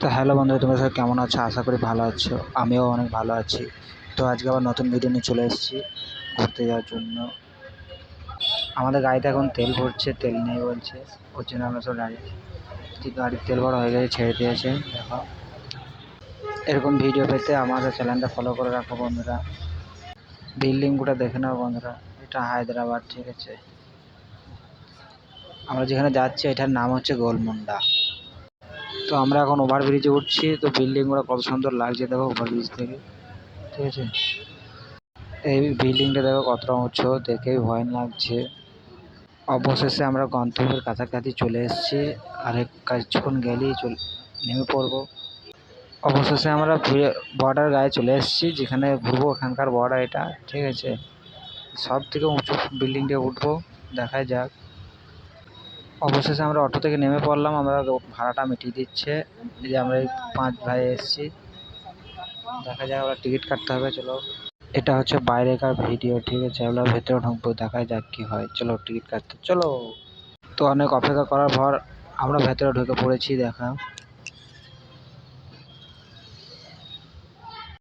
তো হ্যালো বন্ধুরা, তোমরা সবাই কেমন আছো? আশা করি ভালো আছো। আমিও অনেক ভালো আছি। তো আজকে আবার নতুন ভিডিও নিয়ে চলে এসেছি ঘুরতে যাওয়ার জন্য। আমাদের গাড়িতে এখন তেল ভরছে, তেল নেই বলছে। ওর জন্য আমরা সব গাড়ি গাড়ির তেল ভরা হয়ে গেছে, ছেড়ে দিয়েছে, দেখো। এরকম ভিডিও পেতে আমাদের চ্যানেলটা ফলো করে রাখো বন্ধুরা। বিল্ডিংগুলো দেখে নাও বন্ধুরা। এটা হায়দ্রাবাদ, ঠিক আছে। আমরা যেখানে যাচ্ছি, এটার নাম হচ্ছে গোলমুন্ডা। তো আমরা এখন ওভারব্রিজে উঠছি, তো বিল্ডিংগুলো কত সুন্দর লাগছে দেখো ওভারব্রিজ থেকে। ঠিক আছে? এই বিল্ডিংটা দেখো কতটা উঁচু, দেখেই ভয় লাগছে। অবশেষে আমরা গন্তব্যের কাছাকাছি চলে এসেছি আর এক কিছুক্ষণ গেলেই চল নেমে পড়ব। অবশেষে আমরা বর্ডার গায়ে চলে এসেছি, যেখানে ঘুরবো ওখানকার বর্ডার এটা, ঠিক আছে? সব থেকে উঁচু বিল্ডিংটা উঠবো, দেখা যাক। অবশেষে আমরা অটো থেকে নেমে পড়লাম, আমরা ভাড়াটা মিটিয়ে দিচ্ছে। যে আমরা এই পাঁচ ভাই এসেছি। দেখা যাক আমরা টিকিট কাটতে হবে, চলো। এটা হচ্ছে বাইরেকার ভিডিও, ঠিক আছে? আমরা ভেতরে ঢুকবো দেখা যাক কি হয়। চলো, টিকিট কাটতে, চলো। তো অনেক অপেক্ষা করার পর আমরা ভেতরে ঢুকে পড়েছি, দেখা।